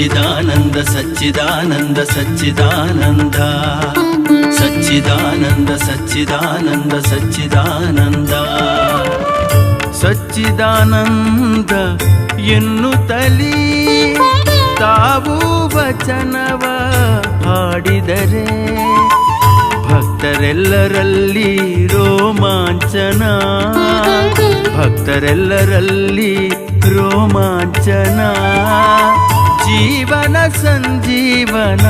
ಸಚ್ಚಿದಾನಂದ ಸಚ್ಚಿದಾನಂದ ಸಚ್ಚಿದಾನಂದ. ಸಚ್ಚಿದಾನಂದ ಸಚ್ಚಿದಾನಂದ ಸಚ್ಚಿದಾನಂದ. ಸಚ್ಚಿದಾನಂದ ಎನ್ನುತ್ತಲೀ ತಾವು ವಚನವ ಹಾಡಿದರೆ ಭಕ್ತರೆಲ್ಲರಲ್ಲಿ ರೋಮಾಂಚನ. ಭಕ್ತರೆಲ್ಲರಲ್ಲಿ ರೋಮಾಂಚನ. ಜೀವನ ಸಂಜೀವನ.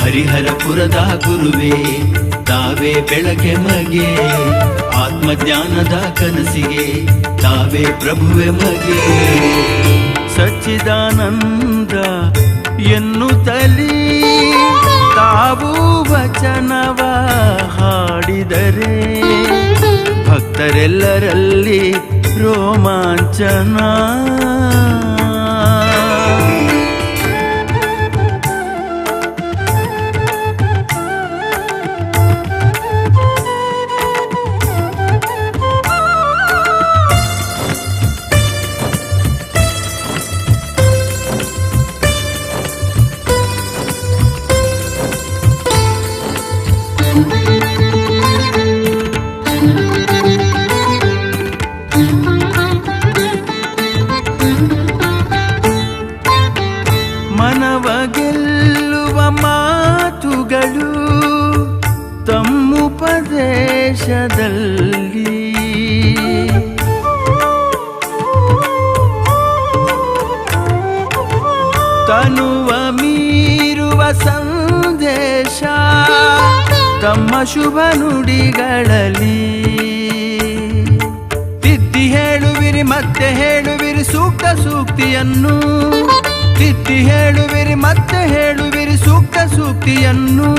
ಹರಿಹರಪುರದ ಗುರುವೇ, ತಾವೇ ಬೆಳಗ್ಗೆ ಮಗೆ, ಆತ್ಮಜ್ಞಾನದ ಕನಸಿಗೆ ತಾವೇ ಪ್ರಭುವೆ ಮಗೆ. ಸಚ್ಚಿದಾನಂದ ಎನ್ನುತ್ತಲೀ ತಾವು ವಚನವ ಹಾಡಿದರೆ, ಭಕ್ತರೆಲ್ಲರಲ್ಲಿ ರೋಮಾಂಚನ. ಸಂದೇಶ ತಮ್ಮ ಶುಭ ನುಡಿಗಳಲ್ಲಿ ತಿದ್ದಿ ಹೇಳುವಿರಿ, ಮತ್ತೆ ಹೇಳುವಿರಿ ಸೂಕ್ತ ಸೂಕ್ತಿಯನ್ನು. ತಿದ್ದಿ ಹೇಳುವಿರಿ, ಮತ್ತೆ ಹೇಳುವಿರಿ ಸೂಕ್ತ ಸೂಕ್ತಿಯನ್ನು.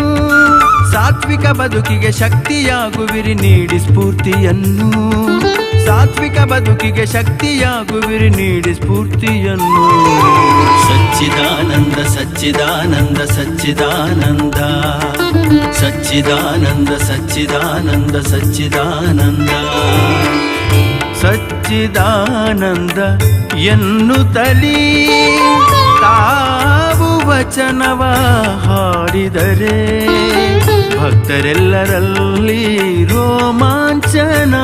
ಸಾತ್ವಿಕ ಬದುಕಿಗೆ ಶಕ್ತಿಯಾಗುವಿರಿ, ನೀಡಿ ಸ್ಫೂರ್ತಿಯನ್ನು. ಸಾತ್ವಿಕ ಬದುಕಿಗೆ ಶಕ್ತಿಯಾಗುವಿರಿ ನೀಡಿ ಸ್ಫೂರ್ತಿಯನ್ನು. ಸಚ್ಚಿದಾನಂದ ಸಚ್ಚಿದಾನಂದ ಸಚ್ಚಿದಾನಂದ. ಸಚ್ಚಿದಾನಂದ ಸಚ್ಚಿದಾನಂದ ಸಚ್ಚಿದಾನಂದ. ಸಚ್ಚಿದಾನಂದ ಎನ್ನುತ್ತಲೀ ತಾವು ವಚನವ ಹಾಡಿದರೆ. ಭಕ್ತರೆಲ್ಲರಲ್ಲಿ ರೋಮಾಂಚನ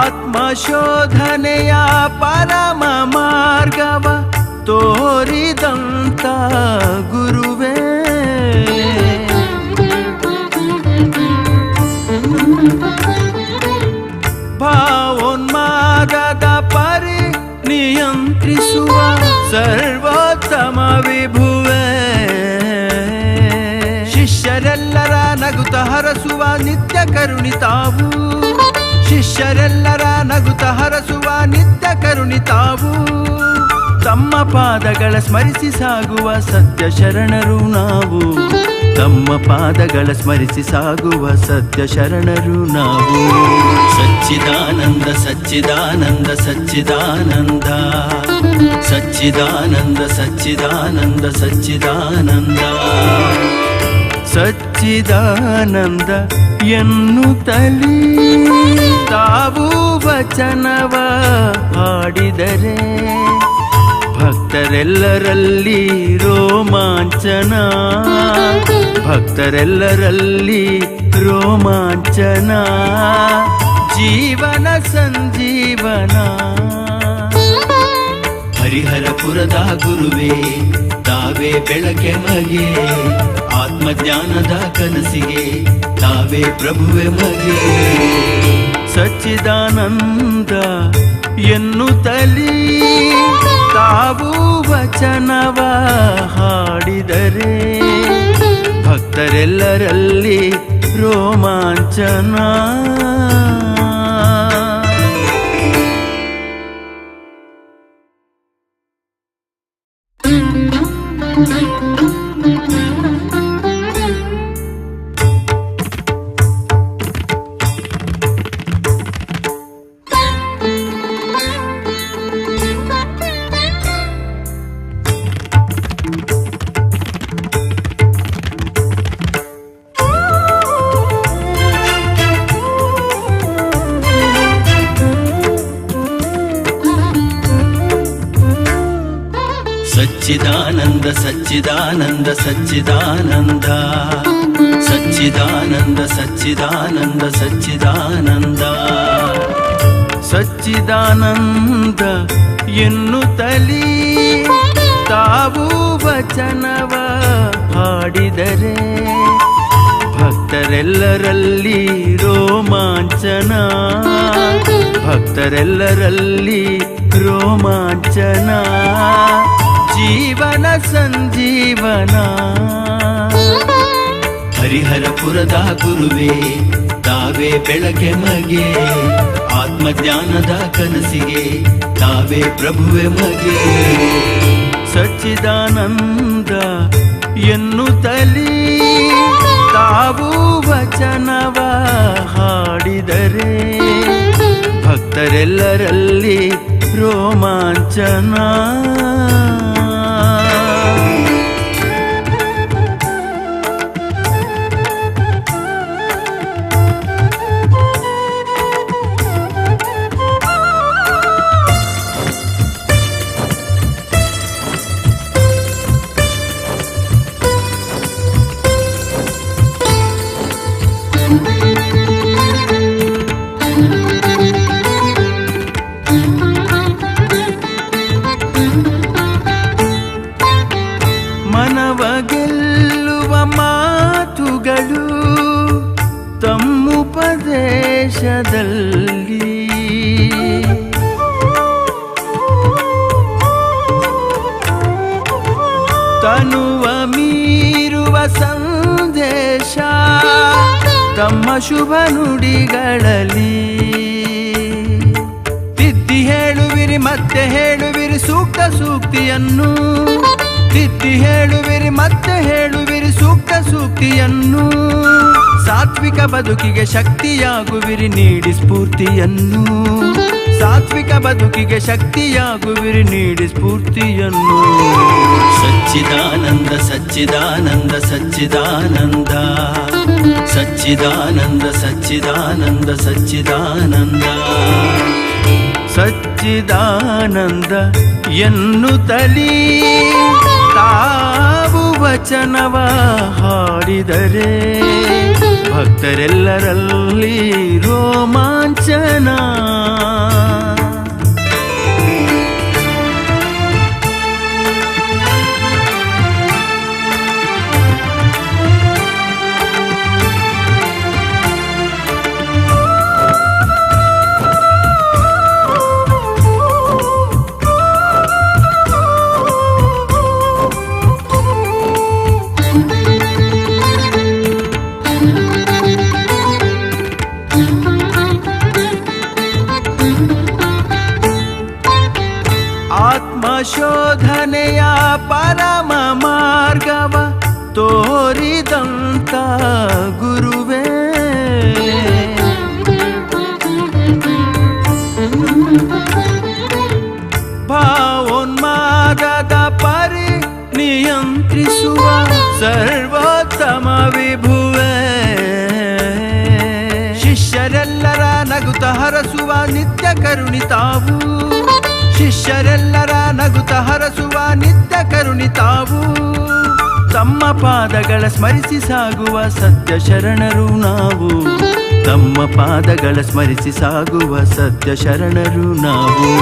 ಆತ್ಮಶೋಧನೆಯ ಪರಮ ಮಾರ್ಗವ ತೋರಿದಂತ ಗುರುವೇ ಭಾವೋನ್ಮಾದದ ಪರಿ ನಿಯಂತ್ರಿಸುವ ಸರ್ವೋತ್ತಮ ವಿಭುವೇ ಹರಸುವ ನಿತ್ಯ ಕರುಣಿತಾವು ಶಿಷ್ಯರೆಲ್ಲರ ನಗುತ ಹರಸುವ ನಿತ್ಯ ಕರುಣಿತಾವು ತಮ್ಮ ಪಾದಗಳ ಸ್ಮರಿಸಿ ಸಾಗುವ ಸತ್ಯ ಶರಣರು ನಾವು. ತಮ್ಮ ಪಾದಗಳ ಸ್ಮರಿಸಿ ಸಾಗುವ ಸತ್ಯ ಶರಣರು ನಾವು. ಸಚ್ಚಿದಾನಂದ ಸಚ್ಚಿದಾನಂದ ಸಚ್ಚಿದಾನಂದ. ಸಚ್ಚಿದಾನಂದ ಸಚ್ಚಿದಾನಂದ ಸಚ್ಚಿದಾನಂದ. ಸಚ್ಚಿದಾನಂದ ಎನ್ನುತ್ತಲೀ ತಾವು ವಚನವ ಹಾಡಿದರೆ ಭಕ್ತರೆಲ್ಲರಲ್ಲಿ ರೋಮಾಂಚನ. ಭಕ್ತರೆಲ್ಲರಲ್ಲಿ ರೋಮಾಂಚನ. ಜೀವನ ಸಂಜೀವನ. ಹರಿಹರಪುರದ ಗುರುವೇ, ತಾವೇ ಬೆಳಕೆ ಮಗೆ, ಆತ್ಮಜ್ಞಾನದ ಕನಸಿಗೆ, ತಾವೇ ಪ್ರಭುವೆ ಮಗೆ. ಸಚ್ಚಿದಾನಂದ ಎನ್ನುತ್ತಲೀ ತಾವು ವಚನವ ಹಾಡಿದರೆ, ಭಕ್ತರೆಲ್ಲರಲ್ಲಿ ರೋಮಾಂಚನ ಸಚ್ಚಿದಾನಂದ ಸಚ್ಚಿದಾನಂದ. ಸಚ್ಚಿದಾನಂದ ಸಚ್ಚಿದಾನಂದ ಸಚ್ಚಿದಾನಂದ. ಸಚ್ಚಿದಾನಂದ ಎನ್ನುತ್ತಲೀ ತಾವು ವಚನವ ಹಾಡಿದರೆ ಭಕ್ತರೆಲ್ಲರಲ್ಲಿ ರೋಮಾಂಚನ. ಭಕ್ತರೆಲ್ಲರಲ್ಲಿ ರೋಮಾಂಚನ. ಜೀವನ ಸಂಜೀವನ. ಹರಿಹರಪುರದ ಗುರುವೇ, ತಾವೇ ಬೆಳಕೆ ಮಗೆ, ಆತ್ಮಜ್ಞಾನದ ಕನಸಿಗೆ ತಾವೇ ಪ್ರಭುವೆ ಮಗೆ. ಸಚ್ಚಿದಾನಂದ ಎನ್ನುತ್ತಲೀ ತಾವು ವಚನವ ಹಾಡಿದರೆ, ಭಕ್ತರೆಲ್ಲರಲ್ಲಿ ರೋಮಾಂಚನ. ತಮ್ಮುಪದೇಶದಲ್ಲಿ ತನುವ ಮೀರುವ ಸಂದೇಶ ತಮ್ಮ ಶುಭ ನುಡಿಗಳಲ್ಲಿ. ತಿದ್ದಿ ಹೇಳುವಿರಿ, ಮತ್ತೆ ಹೇಳುವಿರಿ, ಸೂಕ್ತ ಸೂಕ್ತಿಯನ್ನು. ತಿದ್ದಿ ಹೇಳುವಿರಿ, ಮತ್ತೆ ಹೇಳುವಿರಿ, ಸೂಕ್ತ ಸೂಕ್ತಿಯನ್ನು. ಸಾತ್ವಿಕ ಬದುಕಿಗೆ ಶಕ್ತಿಯಾಗುವಿರಿ, ನೀಡಿ ಸ್ಫೂರ್ತಿಯನ್ನು. ಸಾತ್ವಿಕ ಬದುಕಿಗೆ ಶಕ್ತಿಯಾಗುವಿರಿ, ನೀಡಿ ಸ್ಫೂರ್ತಿಯನ್ನು. ಸಚ್ಚಿದಾನಂದ ಸಚ್ಚಿದಾನಂದ ಸಚ್ಚಿದಾನಂದ. ಸಚ್ಚಿದಾನಂದ ಸಚ್ಚಿದಾನಂದ ಸಚ್ಚಿದಾನಂದ. ಸಚ್ಚಿದಾನಂದ ಎನ್ನುತ್ತಲೀ ತಾವು ವಚನವ ಹಾಡಿದರೆ. ಭಕ್ತರೆಲ್ಲರಲ್ಲಿ ರೋಮಾಂಚನ ಹರಸುವ ನಿತ್ಯ ಕರುಣಿ ತಾವು. ಶಿಷ್ಯರೆಲ್ಲರ ನಗುತ ಹರಸುವ ನಿತ್ಯ ಕರುಣಿ ತಾವು. ತಮ್ಮ ಪಾದಗಳ ಸ್ಮರಿಸಿ ಸಾಗುವ ಸತ್ಯ ಶರಣರು ನಾವು. ತಮ್ಮ ಪಾದಗಳ ಸ್ಮರಿಸಿ ಸಾಗುವ ಸತ್ಯ ಶರಣರು ನಾವು.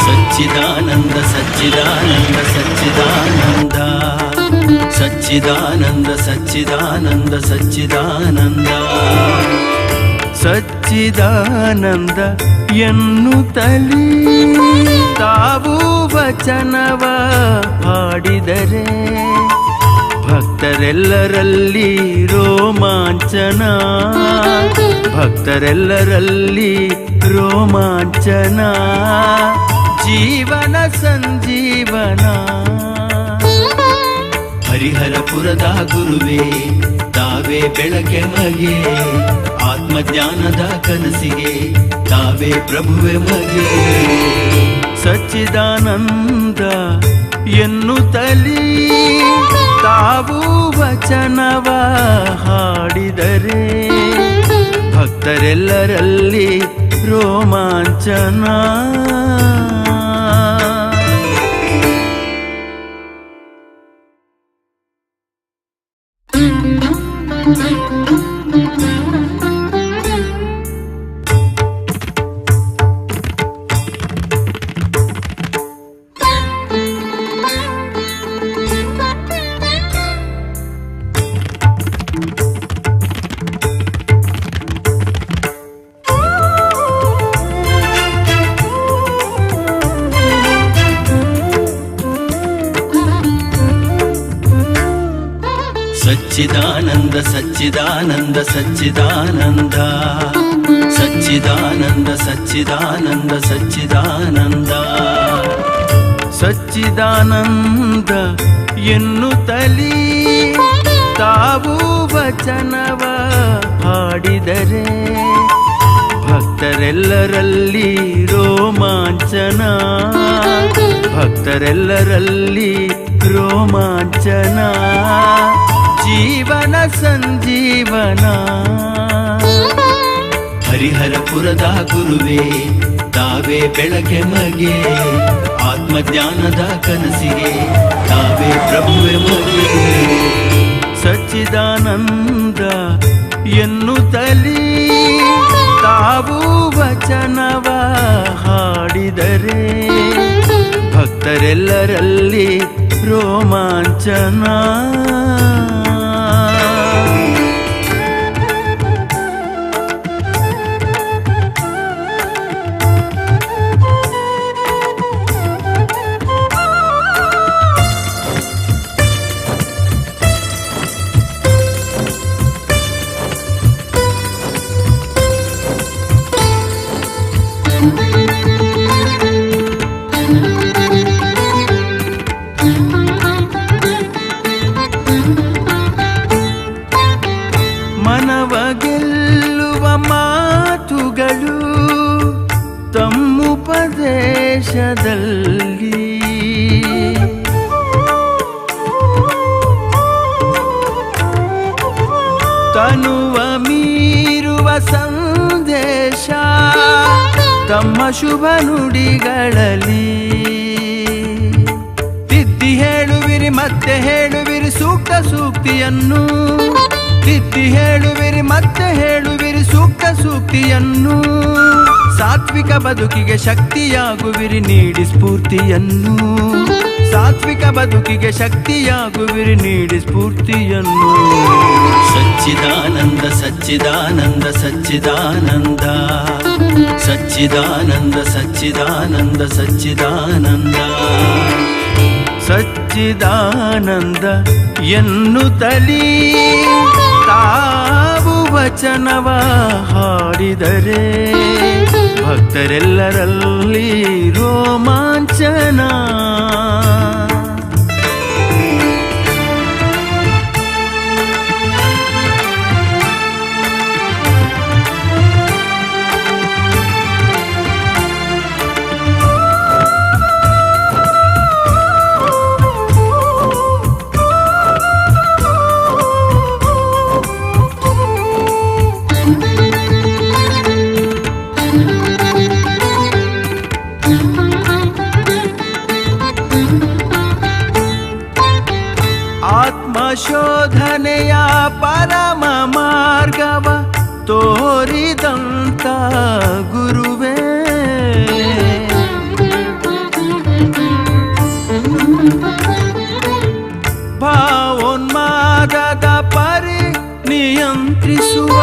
ಸಚ್ಚಿದಾನಂದ ಸಚ್ಚಿದಾನಂದ ಸಚ್ಚಿದಾನಂದ. ಸಚ್ಚಿದಾನಂದ ಸಚ್ಚಿದಾನಂದ ಸಚ್ಚಿದಾನಂದ. ಸಚ್ಚಿದಾನಂದ ಎನ್ನುತ್ತಲೀ ತಾವು ವಚನವ ಹಾಡಿದರೆ ಭಕ್ತರೆಲ್ಲರಲ್ಲಿ ರೋಮಾಂಚನ. ಭಕ್ತರೆಲ್ಲರಲ್ಲಿ ರೋಮಾಂಚನ. ಜೀವನ ಸಂಜೀವನ. ಹರಿಹರಪುರದ ಗುರುವೇ ತಾವೇ ಬೆಳಕೆ ಮಗೆ ಆತ್ಮಜ್ಞಾನದ ಕನಸಿಗೆ ತಾವೇ ಪ್ರಭುವೆ ಮಗೆ ಸಚ್ಚಿದಾನಂದ ತಲಿ ತಾವು ವಚನವ ಹಾಡಿದರೆ, ಭಕ್ತರೆಲ್ಲರಲ್ಲಿ ರೋಮಾಂಚನ. ಸಚ್ಚಿದಾನಂದ ಸಚ್ಚಿದಾನಂದ. ಸಚ್ಚಿದಾನಂದ ಸಚ್ಚಿದಾನಂದ ಸಚ್ಚಿದಾನಂದ. ಸಚ್ಚಿದಾನಂದ ಎನ್ನುತ್ತಲೀ ತಾವು ವಚನವ ಹಾಡಿದರೆ ಭಕ್ತರೆಲ್ಲರಲ್ಲಿ ರೋಮಾಂಚನ. ಭಕ್ತರೆಲ್ಲರಲ್ಲಿ ರೋಮಾಂಚನ. ಜೀವನ ಸಂಜೀವನ. ಹರಿಹರಪುರದ ಗುರುವೇ, ತಾವೇ ಬೆಳಕೆ ಮಗೆ, ಆತ್ಮಜ್ಞಾನದ ಕನಸಿಗೆ, ತಾವೇ ಪ್ರಭುವೆ ಮಗೆ ಸಚ್ಚಿದಾನಂದ ಎನ್ನುತ್ತಲೀ, ತಾವು ವಚನವ ಹಾಡಿದರೆ. ಭಕ್ತರೆಲ್ಲರಲ್ಲಿ ರೋಮಾಂಚನ. ಶುಭ ನುಡಿಗಳಲ್ಲಿ. ತಿದ್ದಿ ಹೇಳುವಿರಿ, ಮತ್ತೆ ಹೇಳುವಿರಿ, ಸೂಕ್ತ ಸೂಕ್ತಿಯನ್ನು. ತಿದ್ದಿ ಹೇಳುವಿರಿ, ಮತ್ತೆ ಹೇಳುವಿರಿ, ಸೂಕ್ತ ಸೂಕ್ತಿಯನ್ನು. ಸಾತ್ವಿಕ ಬದುಕಿಗೆ ಶಕ್ತಿಯಾಗುವಿರಿ, ನೀಡಿ ಸ್ಫೂರ್ತಿಯನ್ನು. ಸಾತ್ವಿಕ ಬದುಕಿಗೆ ಶಕ್ತಿಯಾಗುವಿರಿ ನೀಡಿ ಸ್ಫೂರ್ತಿಯನ್ನು. ಸಚ್ಚಿದಾನಂದ ಸಚ್ಚಿದಾನಂದ ಸಚ್ಚಿದಾನಂದ. ಸಚ್ಚಿದಾನಂದ ಸಚ್ಚಿದಾನಂದ ಸಚ್ಚಿದಾನಂದ. ಸಚ್ಚಿದಾನಂದ ಎನ್ನುತ್ತಲೀ ತಾವು ವಚನವ ಹಾಡಿದರೆ ಭಕ್ತರೆಲ್ಲರಲ್ಲಿ ರೋಮಾಂಚನ. ನಿಯಂತ್ರಿಸುವ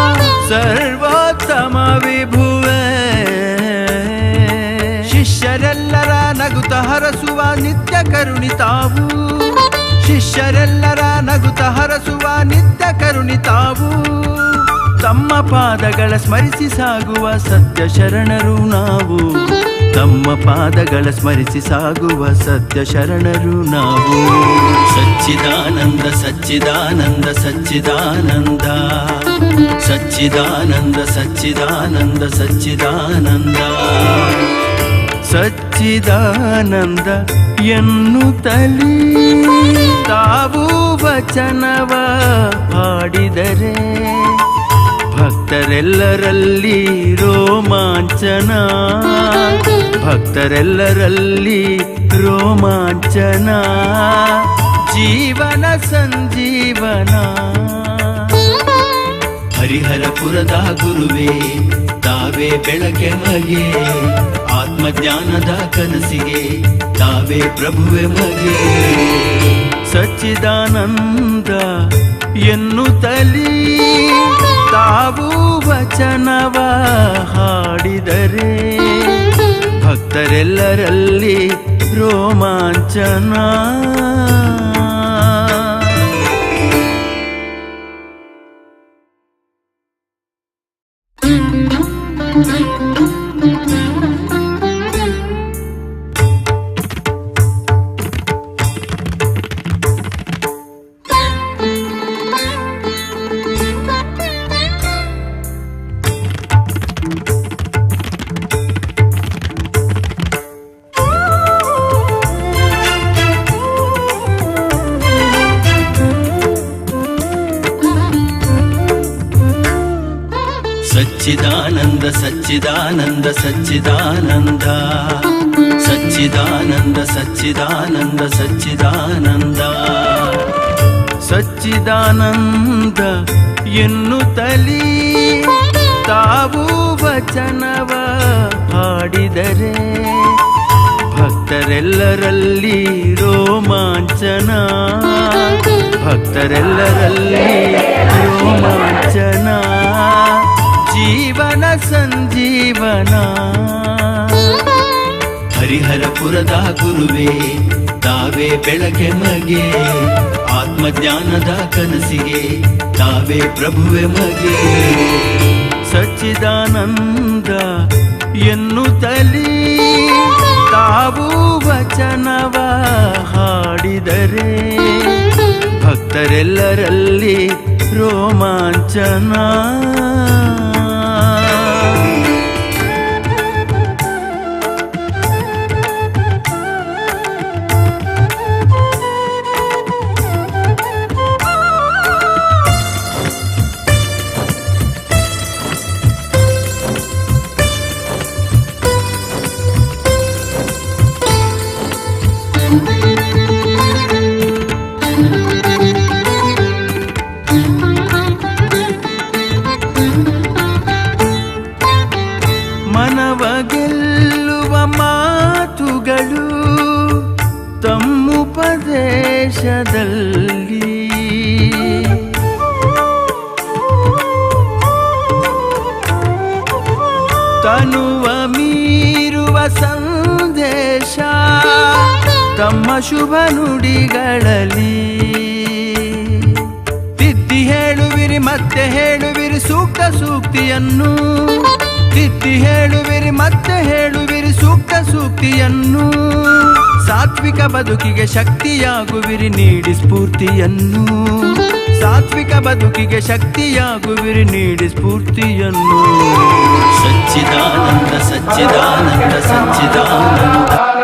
ಸರ್ವೋತ್ತಮ ವಿಭುವೆ. ಶಿಷ್ಯರೆಲ್ಲರ ನಗುತ ಹರಸುವ ನಿತ್ಯ ಕರುಣಿತಾವು ಶಿಷ್ಯರೆಲ್ಲರ ನಗುತ ಹರಸುವ ನಿತ್ಯ ಕರುಣಿತಾವು ತಮ್ಮ ಪಾದಗಳ ಸ್ಮರಿಸಿ ಸಾಗುವ ಸತ್ಯ ಶರಣರು ನಾವು. ತಮ್ಮ ಪಾದಗಳ ಸ್ಮರಿಸಿ ಸಾಗುವ ಸತ್ಯ ಶರಣರು ನಾವು. ಸಚ್ಚಿದಾನಂದ ಸಚ್ಚಿದಾನಂದ ಸಚ್ಚಿದಾನಂದ. ಸಚ್ಚಿದಾನಂದ ಸಚ್ಚಿದಾನಂದ ಸಚ್ಚಿದಾನಂದ. ಸಚ್ಚಿದಾನಂದ ಎನ್ನುತ್ತಲೀ ತಾವು ವಚನವ ಹಾಡಿದರೆ ಭಕ್ತರೆಲ್ಲರಲ್ಲಿ ರೋಮಾಂಚನ. ಭಕ್ತರೆಲ್ಲರಲ್ಲಿ ರೋಮಾಂಚನ. ಜೀವನ ಸಂಜೀವನ. ಹರಿಹರಪುರದ ಗುರುವೇ, ತಾವೇ ಬೆಳಕೆ ಮಗೆ, ಆತ್ಮಜ್ಞಾನದ ಕನಸಿಗೆ, ತಾವೇ ಪ್ರಭುವೆ ಮಗೆ. ಸಚ್ಚಿದಾನಂದ ಎನ್ನುತ್ತಲೀ ತಾವು ವಚನವ ಹಾಡಿದರೆ ಭಕ್ತರೆಲ್ಲರಲ್ಲಿ ರೋಮಾಂಚನ. ಸಚ್ಚಿದಾನಂದ ಸಚ್ಚಿದಾನಂದ ಸಚ್ಚಿದಾನಂದ. ಸಚ್ಚಿದಾನಂದ ಸಚ್ಚಿದಾನಂದ ಸಚ್ಚಿದಾನಂದ. ಸಚ್ಚಿದಾನಂದ ಎನ್ನುತ್ತಲೀ ತಾವು ವಚನವ ಹಾಡಿದರೆ ಭಕ್ತರೆಲ್ಲರಲ್ಲಿ ರೋಮಾಂಚನ. ಭಕ್ತರೆಲ್ಲರಲ್ಲಿ ರೋಮಾಂಚನ. ಜೀವನ ಸಂಜೀವನ. ಹರಿಹರಪುರದ ಗುರುವೇ, ತಾವೇ ಬೆಳಕೆ ಮಗೆ, ಆತ್ಮಜ್ಞಾನದ ಕನಸಿಗೆ, ತಾವೇ ಪ್ರಭುವೆ ಮಗೆ. ಸಚ್ಚಿದಾನಂದ, ಎನ್ನುತ್ತಲೀ, ತಾವು ವಚನವ ಹಾಡಿದರೆ. ಭಕ್ತರೆಲ್ಲರಲ್ಲಿ ರೋಮಾಂಚನ. ಮತ್ತೆ ಹೇಳುವಿರಿ ಸೂಕ್ತ ಸೂಕ್ತಿಯನ್ನು. ತಿದ್ದಿ ಹೇಳುವಿರಿ ಮತ್ತೆ ಹೇಳುವಿರಿ ಸೂಕ್ತ ಸೂಕ್ತಿಯನ್ನು. ಸಾತ್ವಿಕ ಬದುಕಿಗೆ ಶಕ್ತಿಯಾಗುವಿರಿ ನೀಡಿ ಸ್ಫೂರ್ತಿಯನ್ನು. ಸಾತ್ವಿಕ ಬದುಕಿಗೆ ಶಕ್ತಿಯಾಗುವಿರಿ ನೀಡಿ ಸ್ಫೂರ್ತಿಯನ್ನು. ಸಚ್ಚಿದಾನಂದ ಸಚ್ಚಿದಾನಂದ ಸಚ್ಚಿದಾನಂದ.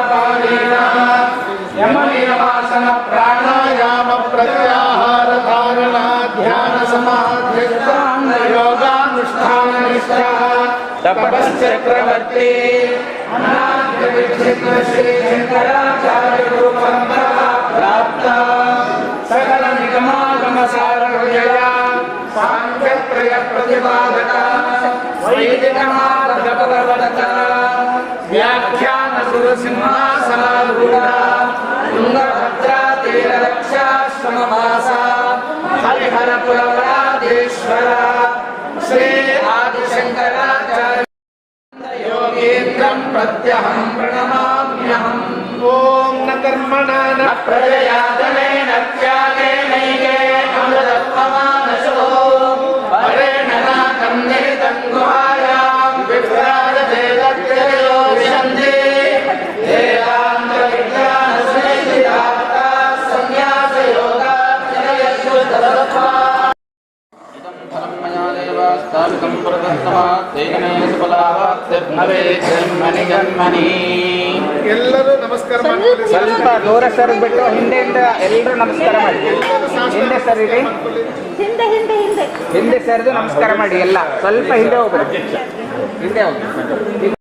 చక్రవర్తి ప్రాప్త సకల నిగమాగమ సారహృదయా సాంఖ్యప్రియ ప్రతిపాదక వైదికమాగపవర్తక వ్యాఖ్యాన సురసింహాసనారూఢ తుంగభద్రా శ్రీ सत्यहं प्रणमाम्यहम्। ॐ न कर्मणा न प्रयादने ಸ್ವಲ್ಪ ದೂರ ಸರಿದ್ಬಿಟ್ಟು ಹಿಂದೆ ಎಲ್ಲರೂ ನಮಸ್ಕಾರ ಮಾಡಿ. ಹಿಂದೆ ಸರಿರಿ ಹಿಂದೆ ಹಿಂದೆ ಹಿಂದೆ. ಹಿಂದೆ ಸರಿದು ನಮಸ್ಕಾರ ಮಾಡಿ ಎಲ್ಲ. ಸ್ವಲ್ಪ ಹಿಂದೆ ಹೋಗ್ಬೇಕು ಹಿಂದೆ ಹೋಗಿ